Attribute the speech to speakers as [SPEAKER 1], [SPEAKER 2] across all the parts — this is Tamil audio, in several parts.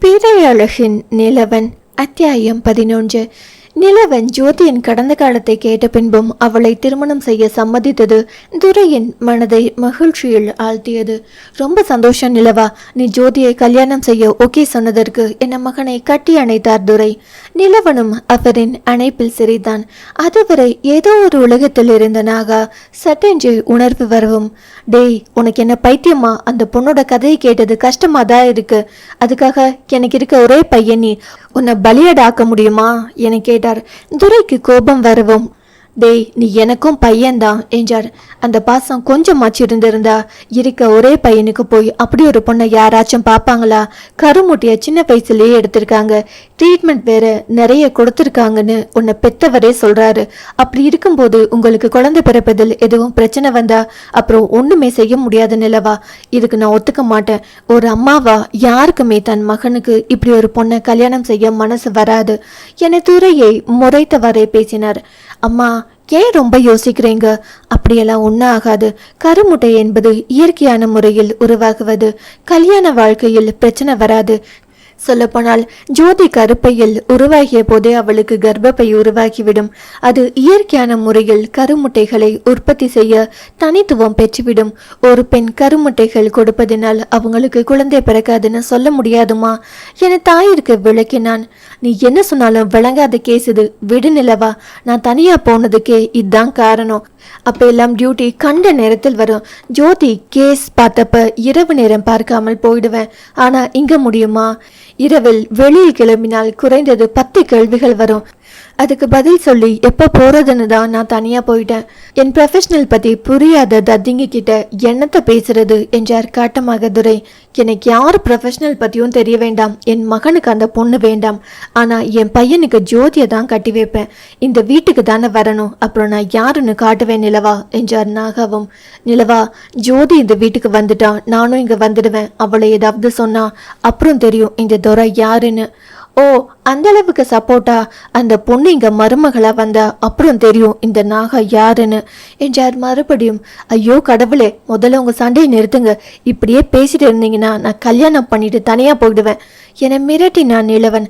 [SPEAKER 1] பேரையழகின் நிலவன் அத்தியாயம் பதினொன்று. நிலவன் ஜோதியின் கடந்த காலத்தை கேட்ட பின்பும் அவளை திருமணம் செய்ய சம்மதித்தது துரையின் மனதை மகிழ்ச்சியில் ஆழ்த்தியது. ரொம்ப சந்தோஷம் நிலவா நீ ஜோதியை கல்யாணம் செய்ய ஓகே சொன்னதற்கு என் மகனை கட்டி அணைத்தார் துரை நிலவனும் அவரின் அணைப்பில் சிரித்தான். அதுவரை ஏதோ ஒரு உலகத்தில் இருந்த நாகா சட்டென்று உணர்வு வரவும். டேய் உனக்கு என்ன பைத்தியமா? அந்த பொண்ணோட கதையை கேட்டது கஷ்டமா தான் இருக்கு. அதுக்காக எனக்கு இருக்க ஒரே பையன் நீ. உன்னை பலியடாக்க முடியுமா என கேட்டார் துரைக்கு கோபம் வரவும் டேய் நீ எனக்கும் பையன்தான் என்றார் அந்த பாசம் கொஞ்சமாச்சு இருந்திருந்தா இருக்க ஒரே பையனுக்கு போய் அப்படி ஒரு பொண்ணை யாராச்சும் பார்ப்பாங்களா? கருமுட்டியை சின்ன வயசுலேயே எடுத்திருக்காங்க. ட்ரீட்மெண்ட் வேற நிறைய கொடுத்துருக்காங்கன்னு உன்னை பெத்தவரே சொல்றாரு. அப்படி இருக்கும்போது உங்களுக்கு குழந்தை பிறப்பதில் எதுவும் பிரச்சனை வந்தா அப்புறம் ஒண்ணுமே செய்ய முடியாத நிலவா? இதுக்கு நான் ஒத்துக்க மாட்டேன். ஒரு அம்மாவா யாருக்குமே தன் மகனுக்கு இப்படி ஒரு பொண்ணை கல்யாணம் செய்ய மனசு வராது. என துறையை முறைத்தவரே பேசினார். அம்மா ஏன் ரொம்ப யோசிக்கிறீங்க? அப்படியெல்லாம் ஒன்றும் ஆகாது. கருமுட்டை என்பது இயற்கையான முறையில் உருவாகுவது. கல்யாண வாழ்க்கையில் பிரச்சனை வராது. சொல்லப்போனால் ஜோதி கருப்பையில் உருவாகிய போதே அவளுக்கு கர்ப்பப்பை உருவாகிவிடும். அது இயற்கையான முறையில் கருமுட்டைகளை உற்பத்தி செய்ய தனித்துவம் பெற்றுவிடும். ஒரு பெண் கருமுட்டைகள் கொடுப்பதினால் அவங்களுக்கு குழந்தை பிறக்காதுன்னு சொல்ல முடியாதுமா? என தாயிற்கு விளக்கினான். நீ என்ன சொன்னாலும் விளங்காத கேஸ் இது. விடு நிலவா நான் தனியா போனதுக்கே இதுதான் காரணம். அப்ப எல்லாம் டியூட்டி கண்ட நேரத்தில் வரும். ஜோதி கேஸ் பார்த்தப்ப இரவு நேரம் பார்க்காமல் போயிடுவேன். ஆனா இங்க முடியுமா? இரவில் வெளியில் கிளம்பினால் குறைந்தது பத்து கேள்விகள் வரும். அதுக்கு பதில் சொல்லி எப்போ போகிறதுன்னு தான் நான் தனியாக போயிட்டேன். என் ப்ரொஃபஷனல் பற்றி புரியாத தத்திங்க கிட்ட என்னத்தை பேசுறது என்றார் காட்டமாக துரை. எனக்கு யார் ப்ரொஃபஷனல் பற்றியும் தெரிய வேண்டாம். என் மகனுக்கு அந்த பொண்ணு வேண்டாம். ஆனால் என் பையனுக்கு ஜோதியை தான் கட்டி வைப்பேன். இந்த வீட்டுக்கு தானே வரணும். அப்புறம் நான் யாருன்னு காட்டுவேன் நிலவா? என்றார் நாகாவும். நிலவா ஜோதி இந்த வீட்டுக்கு வந்துட்டான். நானும் இங்கே வந்துடுவேன். அவளை ஏதாவது சொன்னா அப்புறம் தெரியும் இந்த துரை யாருன்னு. ஓ அந்த அளவுக்கு சப்போர்ட்டா அந்த பொண்ணு இங்க மருமகளா வந்தா அப்புறம் தெரியும் இந்த நாகா யாருன்னு. என்றார் மறுபடியும். ஐயோ கடவுளே முதல்ல உங்க சண்டையை நிறுத்துங்க. இப்படியே பேசிட்டு இருந்தீங்கன்னா நான் கல்யாணம் பண்ணிட்டு தனியா போயிடுவேன். என மிரட்டினான் நிலவன்.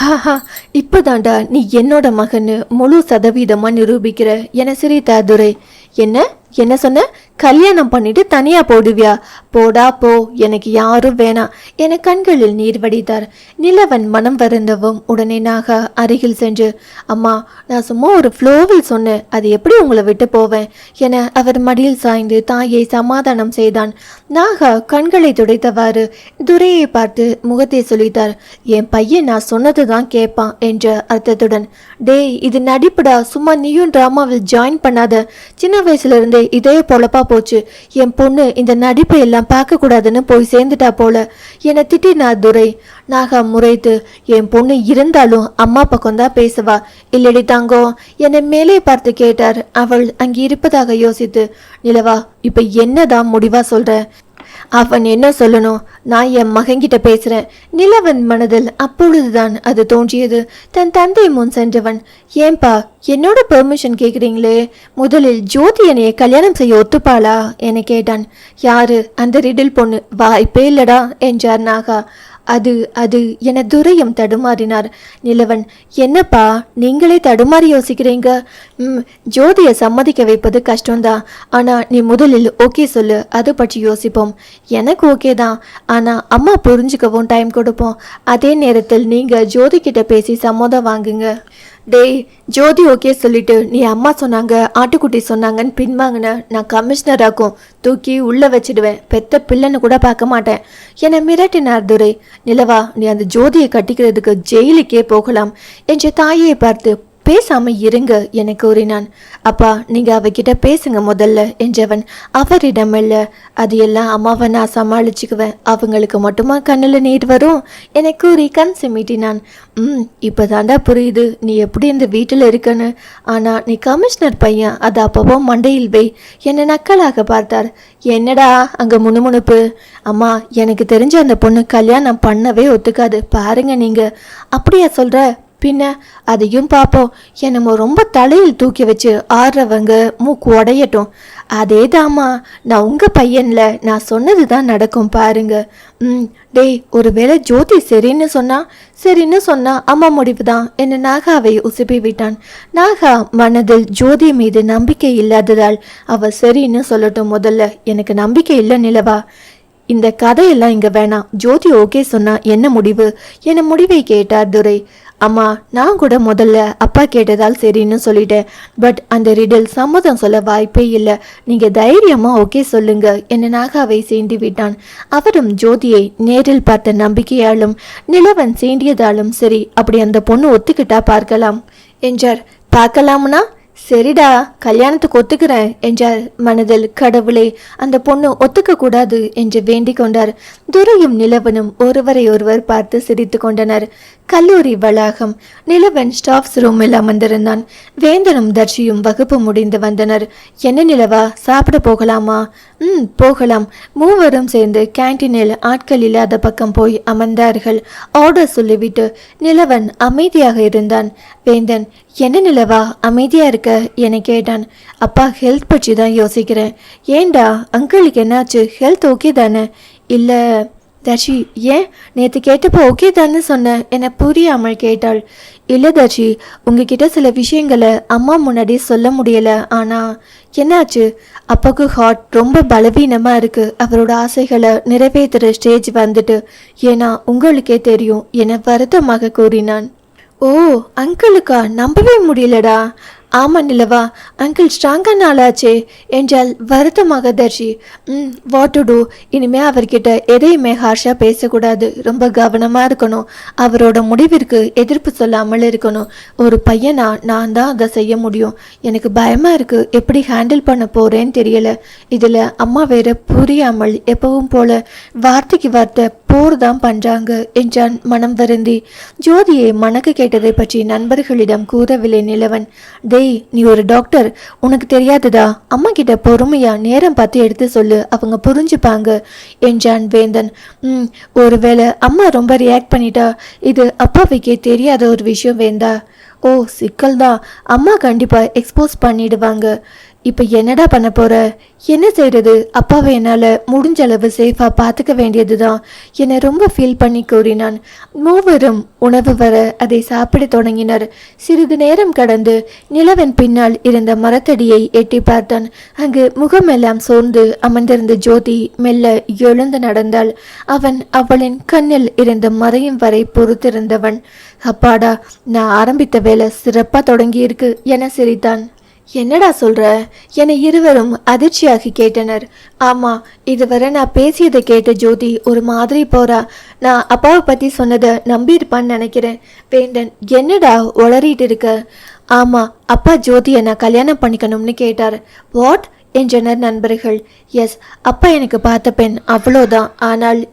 [SPEAKER 1] ஹாஹா இப்போதாண்டா நீ என்னோட மகன்னு முழு சதவீதமாக நிரூபிக்கிற. என சிரித்தார் துரை. என்ன? என்ன சொன்ன? கல்யாணம் பண்ணிட்டு தனியா போடுவியா? போடா போ. எனக்கு யாரும் வேணாம். என கண்களில் நீர் வடித்தார். நிலவன் மனம் வருந்தவும் உடனே நாகா அருகில் சென்று அம்மா நான் சும்மா ஒரு ஃப்ளோவில் சொன்னேன். அது எப்படி உங்களை விட்டு போவேன்? என அவர் மடியில் சாய்ந்து தாயை சமாதானம் செய்தான். நாகா கண்களை துடைத்தவாறு துரையை பார்த்து முகத்தை சொல்லித்தார் என் பையன் நான் சொன்னது தான் கேட்பான் என்ற அர்த்தத்துடன் டேய் இது நடிப்புடா. சும்மா நீயும் ட்ராமாவில் ஜாயின் பண்ணாத. சின்ன வயசுல இருந்தே இதே பொழப்பா போச்சு. என் பொண்ணு இந்த நடிப்பை எல்லாம் பார்க்க கூடாதுன்னு போய் சேர்ந்துட்டா போல. என்னை திட்டினார் துரை. நாகா முறைத்து என் பொண்ணு இருந்தாலும் அம்மா பக்கம் தான் பேசுவா. இல்லடி தாங்கோ என்னை மேலே பார்த்து கேட்டார். அவள் அங்கே இருப்பதாக யோசித்து நிலவா இப்ப என்னதான் முடிவா சொல்ற? அவன் என்ன சொல்லணும்? நான் என் மகன்கிட்ட பேசுறேன். நிலவன் மனதில் அப்பொழுதுதான் அது தோன்றியது. தன் தந்தை முன் சென்றவன் ஏன்பா என்னோட பெர்மிஷன் கேட்குறீங்களே முதலில் ஜோதி என்னைய கல்யாணம் செய்ய ஒத்துப்பாளா? என கேட்டான். யாரு? அந்த ரிடில் பொண்ணு. வாய்ப்பே இல்லடா என்றார் நாகா. அது அது என துரையும் தடுமாறினார். நிலவன் என்னப்பா நீங்களே தடுமாறி யோசிக்கிறீங்க? ம் ஜோதியை சம்மதிக்க வைப்பது கஷ்டம்தான். ஆனா நீ முதலில் ஓகே சொல்லு அதை பற்றி யோசிப்போம். எனக்கு ஓகே தான் ஆனா அம்மா புரிஞ்சுக்கவும் டைம் கொடுப்போம். அதே நேரத்தில் நீங்க ஜோதி கிட்ட பேசி சம்மதம் வாங்குங்க. டேய் ஜோதி ஓகே சொல்லிட்டு நீ அம்மா சொன்னாங்க ஆட்டுக்குட்டி சொன்னாங்கன்னு பின்வாங்கின நான் கமிஷனராக்கும் தூக்கி உள்ளே வச்சிடுவேன். பெத்த பிள்ளைன்னு கூட பார்க்க மாட்டேன். என மிரட்டினார் துரை. நிலவா நீ அந்த ஜோதியை கட்டிக்கிறதுக்கு ஜெயிலுக்கே போகலாம். என்ற தாயை பார்த்து பேசாம இருங்க என கூறினான். அப்பா நீங்க அவகிட்ட பேசுங்க முதல்ல என்றவன். அவரிடம் இல்ல அது எல்லாம் அம்மாவை நான் சமாளிச்சுக்குவேன். அவங்களுக்கு மட்டுமா கண்ணில் நீர் வரும்? என கூறி கண் சிமிட்டினான். ம் இப்போதாண்டா புரியுது. நீ எப்படி இந்த வீட்டில் இருக்கன்னு? ஆனா நீ கமிஷனர் பையன். அது அப்பப்போ மண்டையில் வை. என்னை நக்கலாக பார்த்தார். என்னடா அங்க முணுமுணுப்பு? அம்மா எனக்கு தெரிஞ்ச அந்த பொண்ணு கல்யாணம் பண்ணவே ஒத்துக்காது. பாருங்க நீங்க. அப்படியா சொல்ற? பின்ன அதையும் பார்ப்போம். என்னமோ ரொம்ப தலையில் தூக்கி வச்சு ஆடுறவங்க மூக்கு உடையட்டும். அதேதாம்மா நான் உங்கள் பையனில் நான் சொன்னது தான் நடக்கும் பாருங்க. ம் டேய் ஒருவேளை ஜோதி சரின்னு சொன்னா? சரின்னு சொன்னா அம்மா முடிவு தான் என்ன நாகாவை உசுப்பி விட்டான். நாகா மனதில் ஜோதி மீது நம்பிக்கை இல்லாததால் அவ சரின்னு சொல்லட்டும் முதல்ல. எனக்கு நம்பிக்கை இல்லை நிலவா. இந்த கதையெல்லாம் இங்க வேணாம். ஜோதி ஓகே சொன்னா என்ன முடிவு? என்ன முடிவை கேட்டார் துரை. அம்மா நான் கூட முதல்ல அப்பா கேட்டதால் சரின்னு சொல்லிட்டேன். பட் அந்த ரிடில் சம்மதம் சொல்ல வாய்ப்பே இல்லை. நீங்கள் தைரியமாக ஓகே சொல்லுங்க என்ன நாகாவை சீண்டி விட்டான். அவரும் ஜோதியை நேரில் பார்த்த நம்பிக்கையாலும் நிலவன் சீண்டியதாலும் சரி அப்படி அந்த பொண்ணு ஒத்துக்கிட்டா பார்க்கலாம். என்றார் பார்க்கலாம்னா? சரிடா கல்யாணத்துக்கு ஒத்துக்கிறேன் என்றார் மனதில் கடவுளே. அந்த பொண்ணு ஒத்துக்க கூடாது என்று வேண்டிக் கொண்டார். துரையும் நிலவனும் ஒருவரை ஒருவர் பார்த்து சிரித்து கொண்டனர். கல்லூரி வளாகம். நிலவன் ஸ்டாஃப்ஸ் ரூமில் அமர்ந்திருந்தான். வேந்தனும் தர்ஷியும் வகுப்பு முடிந்து வந்தனர். என்ன நிலவா சாப்பிட போகலாமா? ம் போகலாம். மூவரும் சேர்ந்து கேன்டீனில் ஆட்கள் இல்லாத பக்கம் போய் அமர்ந்தார்கள். ஆர்டர் சொல்லிவிட்டு நிலவன் அமைதியாக இருந்தான். வேந்தன் என்ன நிலவா? அமைதியாக இருக்க? என கேட்டான். அப்பா ஹெல்த் பற்றி தான் யோசிக்கிறேன். ஏண்டா அங்கிளுக்கு என்னாச்சு? ஹெல்த் ஓகே தானே? இல்லை தர்ஷி ஏன்? நேற்று கேட்டப்போ ஓகே தானே சொன்னேன் என புரியாமல் கேட்டாள். இல்லை தர்ஷி உங்ககிட்ட சில விஷயங்களை அம்மா முன்னாடி சொல்ல முடியலை. ஆனால் என்னாச்சு? அப்பாவுக்கு ஹார்ட் ரொம்ப பலவீனமாக இருக்குது அவரோட ஆசைகளை நிறைவேற்றுற ஸ்டேஜ் வந்துட்டு. ஏன்னா உங்களுக்கே தெரியும் என வருத்தமாக கூறினான். ஓ அங்கிளுக்கா? நம்பவே முடியலடா. ஆமாம் நிலவா. அங்கிள் ஸ்ட்ராங்காக நாளாச்சே என்றால் வருத்தமாக தர்ஷி. ம் வாட் டு டூ இனிமேல் அவர்கிட்ட எதையுமே ஹார்ஷாக பேசக்கூடாது. ரொம்ப கவனமாக இருக்கணும். அவரோட முடிவிற்கு எதிர்ப்பு சொல்லாமல் இருக்கணும். ஒரு பையனா நான் தான் அதை செய்ய முடியும். எனக்கு பயமாக இருக்குது எப்படி ஹேண்டில் பண்ண போகிறேன்னு தெரியல. இதில் அம்மா வேற புரியாமல் எப்பவும் போல வார்த்தைக்கு வார்த்தை போர் தான் பண்றாங்க என்றான் மனம் வருந்தி. ஜோதியை மணக்க கேட்டதை பற்றி நண்பர்களிடம் கூறவில்லை நிலவன். டேய் நீ ஒரு டாக்டர் உனக்கு தெரியாததா அம்மா கிட்ட பொறுமையா நேரம் பார்த்து எடுத்து சொல்லு. அவங்க புரிஞ்சுப்பாங்க. என்றான் வேந்தன் ம் ஒருவேளை அம்மா ரொம்ப ரியாக்ட் பண்ணிட்டா? இது அப்பாவுக்கே தெரியாத ஒரு விஷயம் வேந்தா. ஓ சிக்கல் தான் அம்மா கண்டிப்பாக எக்ஸ்போஸ் பண்ணிடுவாங்க. இப்போ என்னடா பண்ண போற? என்ன செய்யறது அப்பாவை என்னால் முடிஞ்ச அளவு சேஃபாக பார்த்துக்க வேண்டியது தான் என்னை ரொம்ப ஃபீல் பண்ணி கூறினான். மூவரும் உணவு வர அதை சாப்பிட தொடங்கினர். சிறிது நேரம் கடந்து நிலவன் பின்னால் இருந்த மரத்தடியை எட்டி பார்த்தான். அங்கு முகமெல்லாம் சோர்ந்து அமர்ந்திருந்த ஜோதி மெல்ல எழுந்து நடந்தாள். அவன் அவளின் கண்ணில் இருந்த மறையும் வரை பொறுத்திருந்தவன். அப்பாடா நான் ஆரம்பித்த வேலை சிறப்பாக தொடங்கியிருக்கு என சிரித்தான். என்னடா சொல்ற? என இருவரும் அதிர்ச்சியாகி கேட்டனர். ஆமா இதுவரை நான் பேசியதை கேட்ட ஜோதி ஒரு மாதிரி போறா. நான் அப்பாவை பத்தி சொன்னதை நம்பியிருப்பான்னு நினைக்கிறேன். வேண்டன் என்னடா உளறிட்டு இருக்க? ஆமா அப்பா ஜோதியை நான் கல்யாணம் பண்ணிக்கணும்னு கேட்டார். வாட்? என்றனர் நண்பர்கள். எஸ் அப்பா எனக்கு பார்த்த பெண் அவ்வளோதான். ஆனால்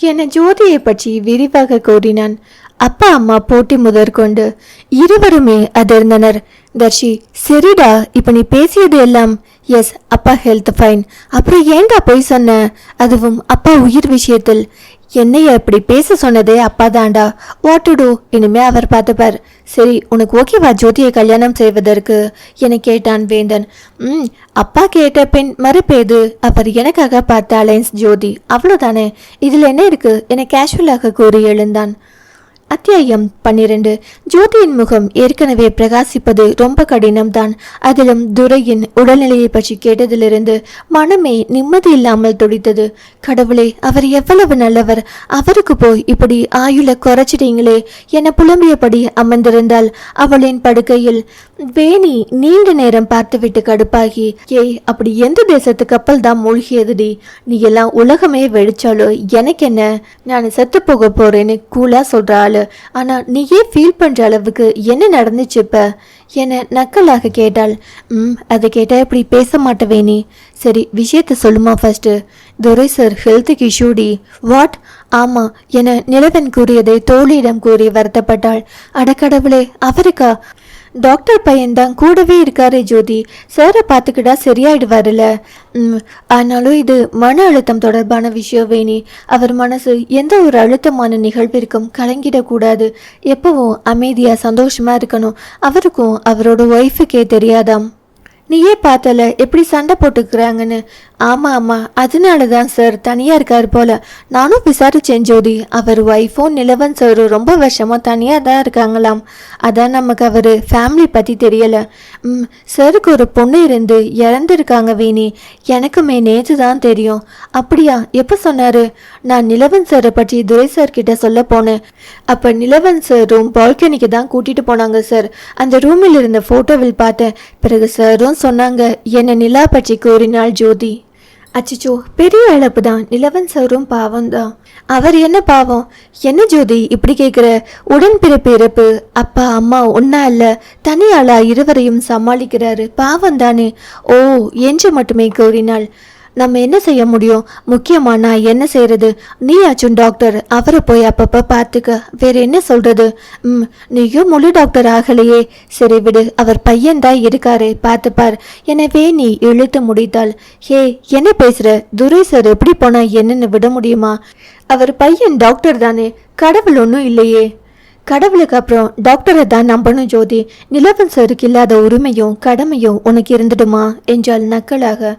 [SPEAKER 1] என ஜோதியை பற்றி விரிவாக கூறினான். அப்பா அம்மா போட்டி முதற்கொண்டு இருவருமே அதிர்ந்தனர். தர்ஷி சரிடா இப்போ நீ பேசியது எல்லாம் எஸ் அப்பா ஹெல்த் ஃபைன் அப்புறம் ஏன்டா போய் சொன்ன? அதுவும் அப்பா உயிர் விஷயத்தில். என்னைய அப்படி பேச சொன்னதே அப்பா தாண்டா. வாட் டு டூ இனிமே அவர் பார்த்துப்பார். சரி உனக்கு ஓகேவா ஜோதியை கல்யாணம் செய்வதற்கு? என கேட்டான் வேந்தன். ம் அப்பா கேட்ட பெண் மறுப்பேது அவர் எனக்காக பார்த்த அலைன்ஸ் ஜோதி. அவ்வளோதானே இதில் என்ன இருக்கு? என கேஷுவலாக கூறி எழுந்தான். அத்தியாயம் பன்னிரண்டு. ஜோதியின் முகம் ஏற்கனவே பிரகாசிப்பது ரொம்ப கடினம்தான். அதிலும் துரையின் உடல்நிலையை பற்றி கேட்டதிலிருந்து மனமே நிம்மதி இல்லாமல் துடித்தது. கடவுளே அவர் எவ்வளவு நல்லவர். அவருக்கு போய் இப்படி ஆயுள குறைச்சிட்டீங்களே. என புலம்பியபடி அமர்ந்திருந்தால் அவளின் படுக்கையில். வேணி நீண்ட நேரம் பார்த்துவிட்டு கடுப்பாகி ஏய் அப்படி எந்த தேசத்து கப்பல் தான் மூழ்கியதுடி நீ எல்லாம் உலகமே வெடிச்சாலோ? எனக்கு என்ன? நான் செத்து போக போறேன்னு கூலா சொல்ற ஆளு. ஆனா நீயே ஃபீல் பண்ற அளவுக்கு என்ன நடந்துச்சு இப்ப? என நக்கலாக கேட்டாள். ம் அதை கேட்டா இப்படி பேச மாட்ட வேணி? சரி விஷயத்த சொல்லுமா ஃபர்ஸ்ட் துரை சார் ஹெல்த்துக்கு இஷ்யூடி வாட் ஆமா என நிலவன் கூறியதை தோழியிடம் கூறி வருத்தப்பட்டாள். அடக்கடவுளே அவருக்கா? டாக்டர் பையன்தான் கூடவே இருக்காரு ஜோதி. சாரை பார்த்துக்கிட்டா சரியாயிடுவாருல்ல ஆனாலும் இது மன அழுத்தம் தொடர்பான விஷயம் வேணி. அவர் மனசு எந்த ஒரு அழுத்தமான நிகழ்விற்கும் கலங்கிடக்கூடாது. எப்பவும் அமைதியாக சந்தோஷமாக இருக்கணும். அவருக்கும் அவரோட ஒய்ஃபுக்கே தெரியாதாம். நீயே பார்த்தல எப்படி சண்டை போட்டுக்கிறாங்கன்னு? ஆமாம் ஆமாம் அதனால தான் சார் தனியாக இருக்கார் போல. நானும் விசாரிச்சேன் ஜோதி. அவர் ஒய்ஃபும் நிலவன் சாரும் ரொம்ப வருஷமாக தனியாக தான் இருக்காங்களாம். அதான் நமக்கு அவர் ஃபேமிலி பற்றி தெரியலை. ம் சாருக்கு ஒரு பொண்ணு இருந்து இறந்துருக்காங்க வீணி. எனக்குமே நேற்று தான் தெரியும். அப்படியா எப்போ சொன்னார்? நான் நிலவன் சாரை பற்றி துரை சார் கிட்ட சொல்ல போனேன். அப்போ நிலவன் சாரும் பால்கனிக்கு தான் கூட்டிட்டு போனாங்க சார். அந்த ரூமில் இருந்த ஃபோட்டோவில் பார்த்தேன். பிறகு சாரும் சொன்னாங்க என்னை நிலா பற்றி கூறினாள் ஜோதி. அச்சச்சோ பெரிய இழப்பு தான். நிலவன் சாரும் பாவம் தான். அவர் என்ன பாவம்? என்ன ஜோதி இப்படி கேட்குற உடன்பிறப்பு இறப்பு. அப்பா அம்மா ஒன்னா இல்லை. தனியாளா இருவரையும் சமாளிக்கிறாரு. பாவம் தானே. ஓ என்று மட்டுமே கூறினாள். நம்ம என்ன செய்ய முடியும்? முக்கியமா நான் என்ன செய்கிறது நீயாச்சும் டாக்டர் அவரை போய் அப்பப்போ பார்த்துக்க. வேற என்ன சொல்கிறது ம் நீயும் முழு டாக்டர் ஆகலையே. சரி விடு அவர் பையன்தான் இருக்காரு. பார்த்துப்பார் எனவே நீ இழுத்து முடித்தாள். ஹே என்ன பேசுகிற துரை சார் எப்படி போனால் என்னன்னு விட முடியுமா? அவர் பையன் டாக்டர் தானே. கடவுள் ஒன்றும் இல்லையே. கடவுளுக்கு அப்புறம் டாக்டரை தான் நம்பணும் ஜோதி. நிலவன் சருக்கு இல்லாத உரிமையும் கடமையும் உனக்கு இருந்துடுமா? என்றால் நக்கலாக.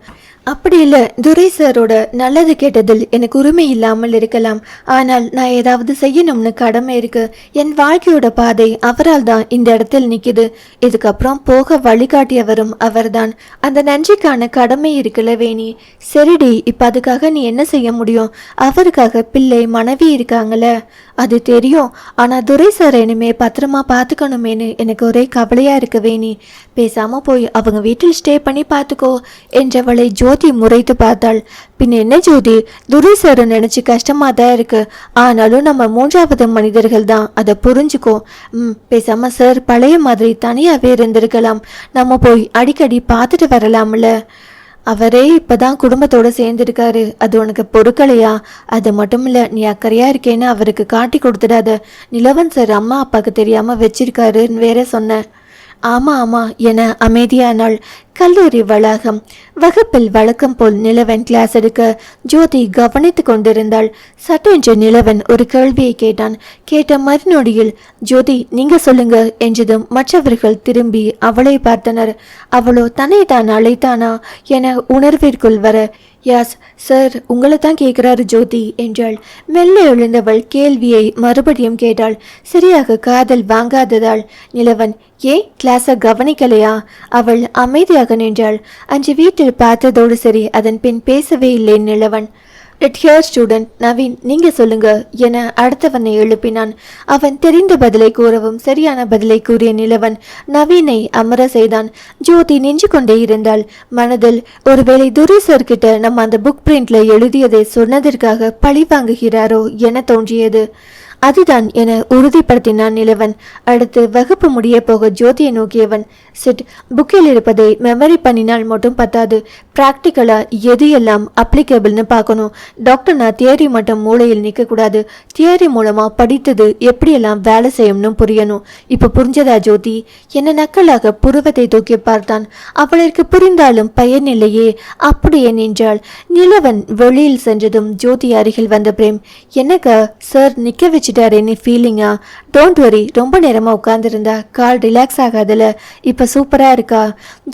[SPEAKER 1] அப்படி இல்லை. துரை சாரோட நல்லது கேட்டதில் எனக்கு உரிமை இல்லாமல் இருக்கலாம். ஆனால் நான் ஏதாவது செய்யணும்னு கடமை இருக்கு. என் வாழ்க்கையோட பாதை அவரால் தான் இந்த இடத்தில் நிக்குது. இதுக்கப்புறம் போக வழிகாட்டியவரும் அவர்தான். அந்த நன்றிக்கான கடமை இருக்குல்ல வேணி. சரிடி இப்போ அதுக்காக நீ என்ன செய்ய முடியும்? அவருக்காக பிள்ளை மனைவி இருக்காங்கள அது தெரியும். ஆனா துரை சார் இனிமே பத்திரமா பார்த்துக்கணுமேனு எனக்கு ஒரே கவலையா இருக்கு வேணி. பேசாம போய் அவங்க வீட்டில் ஸ்டே பண்ணி பார்த்துக்கோ என்றவளை ஜோதி முறைத்து பார்த்தாள். பின் என்ன ஜோதி? துரை சார் நினைச்சு கஷ்டமா தான் இருக்கு. ஆனாலும் நம்ம மூன்றாவது மனிதர்கள் தான் அதை புரிஞ்சுக்கோ. ம் பேசாம சார் பழைய மாதிரி தனியாகவே இருந்திருக்கலாம். நம்ம போய் அடிக்கடி பார்த்துட்டு வரலாம்ல. அவரே இப்போதான் குடும்பத்தோட சேர்ந்துருக்காரு. அது உனக்கு பொறுக்கலையா? அது மட்டும் இல்லை நீ அக்கறையா இருக்கேன்னு அவருக்கு காட்டி கொடுத்துடாத. நிலவன் சார் அம்மா அப்பாவுக்கு தெரியாம வச்சிருக்காருன்னு வேற சொன்னேன் ஆமா ஆமா என அமைதியானாள். கல்லூரி வளாகம் வகுப்பில் வழக்கம் போல் நிலவன் கிளாஸ் எடுக்க ஜோதி கவனித்து கொண்டிருந்தாள். சட்டென்று நிலவன் ஒரு கேள்வியை கேட்டான். கேட்ட மறுநொடியில் ஜோதி நீங்க சொல்லுங்க என்றதும் மற்றவர்கள் திரும்பி அவளை பார்த்தனர். அவளோ தன்னை தான் அழைத்தானா என உணர்விற்குள் வர யாஸ் சார் உங்களை தான் கேட்கிறாரு ஜோதி என்றாள். மெல்ல எழுந்தவள் கேள்வியை மறுபடியும் கேட்டாள். சரியாக காதல் வாங்காததால் நிலவன் ஏன் கிளாஸை கவனிக்கலையா? அவள் அமைதியாக நின்றாள். அன்று வீட்டில் பார்த்ததோடு சரி அதன் பின் பேசவே இல்லை Nilavan. Let hear student Naveen நீங்க சொல்லுங்க என அடுத்தவனை எழுப்பினான். அவன் தெரிந்த பதிலை கூறவும் சரியான பதிலை கூறிய நிலவன் நவீனை அமர செய்தான். ஜோதி நின்று கொண்டே இருந்தாள். மனதில் ஒருவேளை துரை சார் நம்ம அந்த புக் பிரிண்ட்ல எழுதியதை சொன்னதற்காக பழி வாங்குகிறாரோ என தோன்றியது. அதுதான் என உறுதிப்படுத்தினான் நிலவன். அடுத்து வகுப்பு முடிய போக ஜோதியை நோக்கியவன். சிட் புக்கில் இருப்பதை மெமரி பண்ணினால் மட்டும் பத்தாது. ப்ராக்டிக்கலா எது எல்லாம் அப்ளிகபிள்னு பார்க்கணும். டாக்டர் நான் தியரி மட்டும் மூளையில் நிற்கக்கூடாது. தியரி மூலமா படித்தது எப்படியெல்லாம் வேலை செய்யணும்னு புரியணும். இப்போ புரிஞ்சதா ஜோதி? என்ன நக்கலாக புருவத்தை தூக்கி பார்த்தான். அவளிற்கு புரிந்தாலும் பயனில்லையே அப்படியே நின்றாள். நிலவன் வெளியில் சென்றதும் ஜோதி அருகில் வந்த பிரேம் என்னக்கா சார் நிக்க வச்சுட்டாரே நீ ஃபீலிங்கா டோன்ட் வரி ரொம்ப நேரமாக உட்காந்துருந்தா கால் ரிலாக்ஸ் ஆகாதுல. இப்போ சூப்பராக இருக்கா?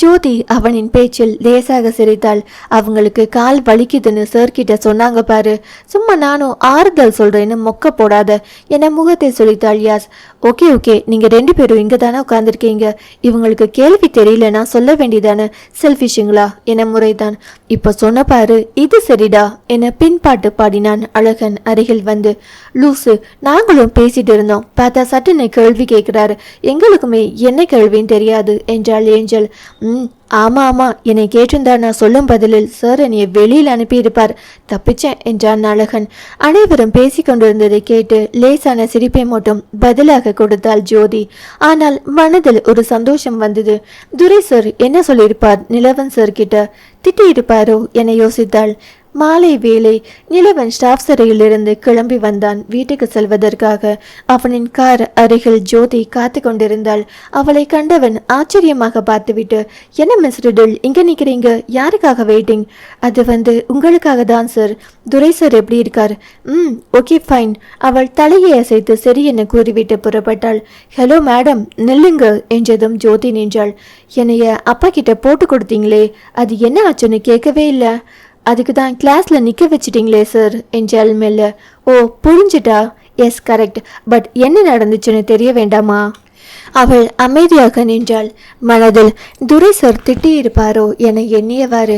[SPEAKER 1] ஜோதி அவனின் பேச்சில் லேசாக சிரித்தாள். அவங்களுக்கு கால் வலிக்குதுன்னு சார் கிட்ட சொன்னாங்க பாரு. சும்மா நானும் ஆறுதல் சொல்கிறேன்னு மொக்க போடாத என முகத்தை சொல்லித்தாள் யாஸ். ஓகே ஓகே நீங்கள் ரெண்டு பேரும் இங்கே தானே உட்காந்துருக்கீங்க இவங்களுக்கு கேள்வி தெரியலனா சொல்ல வேண்டியதானே? செல்ஃபிஷுங்களா என முறைதான். இப்போ சொன்ன பாரு இது சரிடா என பின்பாட்டு பாடினான் அழகன் அருகில் வந்து. லூசு நாங்களும் பேசிட்டு இருந்தோம். பார்த்தா சட்டுன்னு கேள்வி கேட்குறாரு எங்களுக்குமே என்ன கேள்வின்னு தெரியாது என்றாள் ஏஞ்சல். ம் ஆமா ஆமா என்னை கேட்டிருந்தா நான் சொல்லும் பதிலில் சார் என்னைய வெளியில் அனுப்பியிருப்பார். தப்பிச்சேன் என்றான் அழகன் அனைவரும் பேசிக்கொண்டிருந்ததை கேட்டு லேசான சிரிப்பை மட்டும் பதிலாக கொடுத்தாள் ஜோதி. ஆனால் மனதில் ஒரு சந்தோஷம் வந்தது. துரை சார் என்ன சொல்லியிருப்பார் நிலவன் சார் கிட்ட? திட்டியிருப்பாரோ என யோசித்தாள். மாலை வேளை நிலவன் ஸ்டாஃப் சிறையிலிருந்து கிளம்பி வந்தான். வீட்டுக்கு செல்வதற்காக அவனின் கார் அருகில் ஜோதி காத்து கொண்டிருந்தாள். அவளை கண்டவன் ஆச்சரியமாக பார்த்துவிட்டு என்ன மிஸ் ரிடில் இங்கே நிற்கிறீங்க யாருக்காக வெயிட்டிங் அது வந்து உங்களுக்காக தான் சார் துரை சார் எப்படி இருக்கார்? ம் ஓகே ஃபைன் அவள் தலையை அசைத்து சரி என கூறிவிட்டு புறப்பட்டாள். ஹலோ மேடம் நில்லுங்க என்றதும் ஜோதி நின்றாள். என்னைய அப்பா கிட்ட போட்டு கொடுத்தீங்களே அது என்ன ஆச்சுன்னு கேட்கவே இல்லை. அதுக்கு தான் கிளாஸ்ல நிக்க வச்சிட்டீங்களே சார் என்றாள் மெல்ல ஓ புரிஞ்சிட்டா? எஸ் கரெக்ட் பட் என்ன நடந்துச்சுன்னு தெரிய வேண்டாமா? அவள் அமைதியாக நின்றாள். மனதில் துரை சார் திட்டியிருப்பாரோ என எண்ணியவாறு.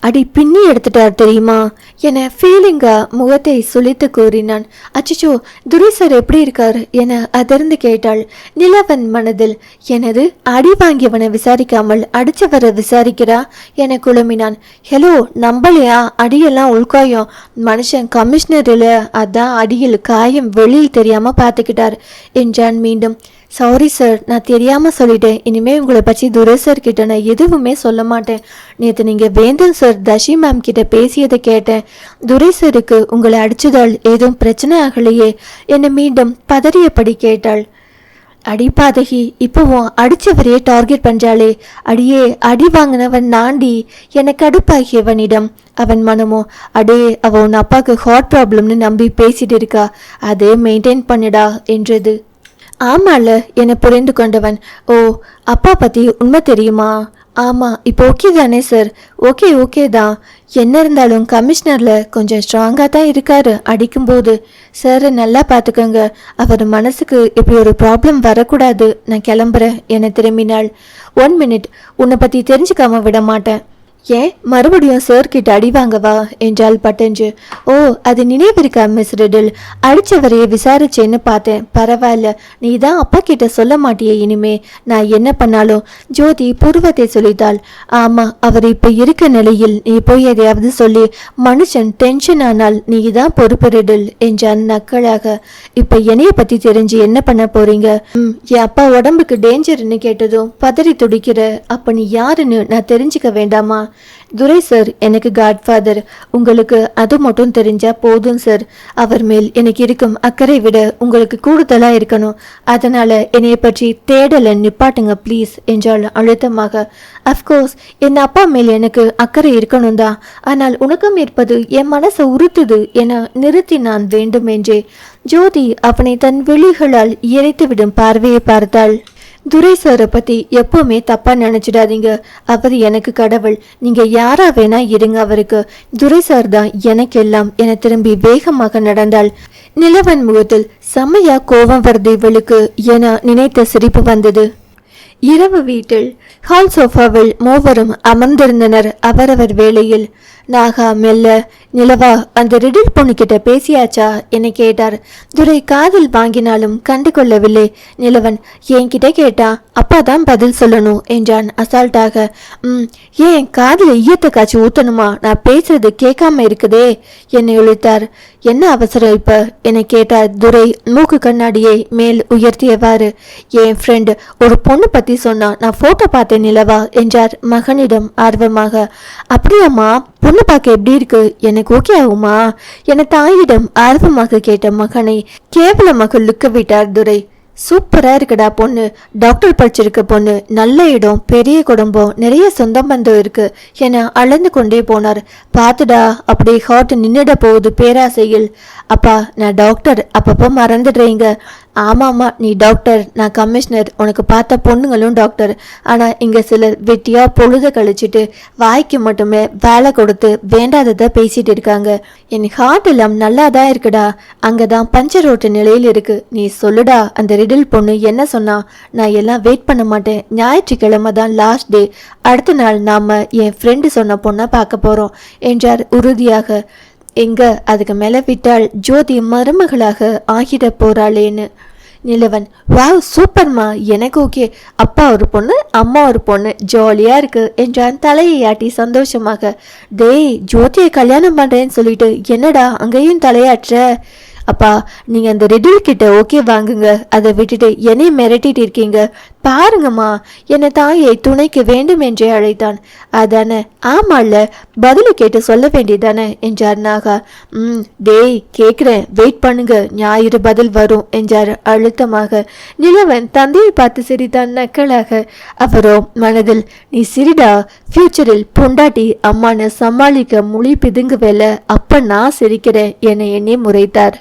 [SPEAKER 1] அடி பின்னி எடுத்துட்டார் தெரியுமா? என ஃபீலிங்கா முகத்தை சுழித்து கூறினான். அச்சிச்சோ துரை சார் எப்படி இருக்கார்? என அதிர்ந்து கேட்டாள். நிலவன் மனதில் எனது அடி வாங்கியவனை விசாரிக்காமல் அடிச்சவரை விசாரிக்கிறா? என குழம்பினான். ஹலோ நம்பலையா? அடியெல்லாம் உள்காயம். மனுஷன் கமிஷனரில் அதான் அடியில் காயம் வெளியில் தெரியாம பார்த்துக்கிட்டார் என்றான் மீண்டும். சாரி சார் நான் தெரியாமல் சொல்லிட்டேன். இனிமேல் உங்களை பற்றி துரை சார் கிட்ட நான் எதுவுமே சொல்ல மாட்டேன். நேற்று நீங்கள் வேந்தன் சார் தஷி மேம் கிட்ட பேசியதை கேட்டேன். துரை சாருக்கு உங்களை அடிச்சதால் ஏதும் பிரச்சனை ஆகலையே. என்னை மீண்டும் பதறியபடி கேட்டாள். அடிப்பாதகி இப்போவும் அடிச்சவரையே டார்கெட் பண்றாளே. அடியே அடி வாங்கினவன் நாண்டி. எனக்கு அடுப்பாகியவனிடம். அவன் மனமோ அடே அவன் அப்பாவுக்கு ஹார்ட் ப்ராப்ளம்னு நம்பி பேசிட்டு இருக்கா. அதே மெயின்டைன் பண்ணுடா என்றது. ஆமால என புரிந்து கொண்டவன். ஓ அப்பா பத்தி உண்மை தெரியுமா? ஆமாம் இப்போ ஓகே தானே சார் ஓகே ஓகே தான் என்ன இருந்தாலும் கமிஷனரில் கொஞ்சம் ஸ்ட்ராங்காக தான் இருக்காரு அடிக்கும்போது. சார் நல்லா பார்த்துக்கோங்க. அவர் மனசுக்கு இப்படி ஒரு ப்ராப்ளம் வரக்கூடாது. நான் கிளம்புறேன் என திரும்பினாள் ஒன் மினிட் உன்னை பற்றி தெரிஞ்சுக்காம விட மாட்டேன். ஏன் மறுபடியும் சார் கிட்ட அடி வாங்கவா? என்றாள் பட்டஞ்சு. ஓ அது நினைவிருக்கா மிஸ் ரெடில். அடித்தவரையே விசாரிச்சேன்னு பார்த்தேன். பரவாயில்ல நீ தான் அப்பா கிட்ட சொல்ல மாட்டியே இனிமே. நான் என்ன பண்ணாலும் ஜோதி புருவத்தை சொல்லித்தாள் ஆமாம் அவர் இப்போ இருக்க நிலையில் நீ போய் எதையாவது சொல்லி மனுஷன் டென்ஷன் ஆனால் நீ தான் பொறுப்பு ரெடில் என்றான் நக்கலாக. இப்போ என்னைய பற்றி தெரிஞ்சு என்ன பண்ண போறீங்க? ம், என் அப்பா உடம்புக்கு டேஞ்சர்னு கேட்டதும் பதறி துடிக்கிற. அப்போ நீ யாருன்னு நான் தெரிஞ்சுக்க வேண்டாமா? துரை சார் எனக்கு காட்ஃபாதர் உங்களுக்கு அது மட்டும் தெரிஞ்சா போதும் சார் அவர் மேல் எனக்கு இருக்கும் அக்கறை விட உங்களுக்கு கூடுதலா இருக்கணும். அதனால என்னைய பற்றி தேடலை நிப்பாட்டுங்க ப்ளீஸ் என்றாள் அழுத்தமாக. அஃப்கோர்ஸ் என் அப்பா மேல் எனக்கு அக்கறை இருக்கணும் தான். ஆனால் உனக்கும் இருப்பது என் மனசை உறுத்துது என நிறுத்தி நான் வேண்டும் என்றே ஜோதி அவனை தன் விழிகளால் இறைத்துவிடும் பார்வையை பார்த்தாள். துரை சாரை பத்தி எப்பவுமே தப்பா நினைச்சிடாதீங்க. அவர் எனக்கு கடவுள். நீங்க யாரா வேணா இருங்க அவருக்கு. துரை சார் தான் எனக்கு எல்லாம் என திரும்பி வேகமாக நடந்தாள். நிலவன் முகத்தில் செம்மையா கோபம் வருது இவளுக்கு என நினைத்த சிரிப்பு வந்தது. இரவு வீட்டில் ஹால் சோஃபாவில் மூவரும் அமர்ந்திருந்தனர் அவரவர் வேளையில் நாகா மெல்ல நிலவா அந்த ரிடில் பொண்ணுகிட்ட பேசியாச்சா? என கேட்டார். துரை காதில் வாங்கினாலும் கண்டு கொள்ளவில்லை. நிலவன் என்கிட்ட கேட்டா அப்பா தான் பதில் சொல்லணும் என்றான் அசால்ட்டாக. ம் ஏன் காதில் ஈயத்தை காய்ச்சி ஊத்தணுமா? நான் பேசுறது கேட்காம இருக்குதே என்னை ஒழித்தார். என்ன அவசரம் இப்ப? என கேட்டார் துரை மூக்கு கண்ணாடியை மேல் உயர்த்தியவாறு. என் ஃப்ரெண்ட் ஒரு பொண்ணு பத்தி சொன்னா நான் போட்டோ பார்த்தேன் நிலவா என்றார் மகனிடம் ஆர்வமாக. அப்படியாம்மா பொண்ணு பார்க்க எப்படி இருக்கு? எனக்கு ஓகே ஆகுமா? என தாயிடம் ஆர்வமாக கேட்ட மகனை கேவலமாக லுக்க விட்டார் துரை. சூப்பரா இருக்குடா பொண்ணு. டாக்டர் படிச்சிருக்க பொண்ணு. நல்ல இடம் பெரிய குடும்பம் நிறைய சொந்த பந்தம் இருக்கு என அளந்து கொண்டே போனார். பார்த்துடா அப்படியே ஹார்ட் நின்னுட போகுது பேராசையில். அப்பா நான் டாக்டர் அப்பப்போ மறந்துடுறீங்க. ஆமாம்மா நீ டாக்டர் நான் கமிஷனர் உனக்கு பார்த்த பொண்ணுங்களும் டாக்டர் ஆனால் இங்கே சிலர் வெட்டியாக பொழுத கழிச்சிட்டு வாய்க்கு மட்டுமே வேலை கொடுத்து வேண்டாததை பேசிட்டு இருக்காங்க. என் ஹார்ட் எல்லாம் நல்லா தான் இருக்குடா. அங்கே தான் பஞ்சர் ஓட்டு நிலையில் இருக்குது நீ சொல்லுடா அந்த ரிடில் பொண்ணு என்ன சொன்னா? நான் எல்லாம் வெயிட் பண்ண மாட்டேன். ஞாயிற்றுக்கிழமை தான் லாஸ்ட் டே அடுத்த நாள் நாம் என் ஃப்ரெண்டு சொன்ன பொண்ணை பார்க்க போகிறோம் என்றார் உறுதியாக. எங்க? அதுக்கு மேல விட்டால் ஜோதி மருமகளாக ஆகிட போறாளேன்னு. நிலவன் வாவ் சூப்பர்மா. எனக்கு ஓகே. அப்பா ஒரு பொண்ணு அம்மா ஒரு பொண்ணு. ஜாலியா இருக்கு என்றான் தலையை ஆட்டி சந்தோஷமாக. டேய் ஜோதியை கல்யாணம் பண்றேன்னு சொல்லிட்டு என்னடா அங்கேயும் தலையாற்ற அப்பா நீங்கள் அந்த ரெடில் கிட்ட ஓகே வாங்குங்க. அதை விட்டுட்டு என்னை மிரட்டிட்டு இருக்கீங்க. பாருங்கம்மா என்னை தாயை துணைக்கு வேண்டும் என்றே அழைத்தான். அதானே ஆமால்ல பதிலை கேட்டு சொல்ல வேண்டியதானே என்றார் நாகா. ம் டேய் கேட்குறேன் வெயிட் பண்ணுங்க ஞாயிறு பதில் வரும் என்றார் அழுத்தமாக. நிலவன் தந்தையை பார்த்து சிரித்தான் நக்கலாக. அவரோ மனதில் நீ சிரிடா ஃபியூச்சரில் பொண்டாட்டி அம்மானு சமாளிக்க மொழி பிதுங்குவேல அப்ப நான் சிரிக்கிறேன் என எண்ணி முறைத்தார்.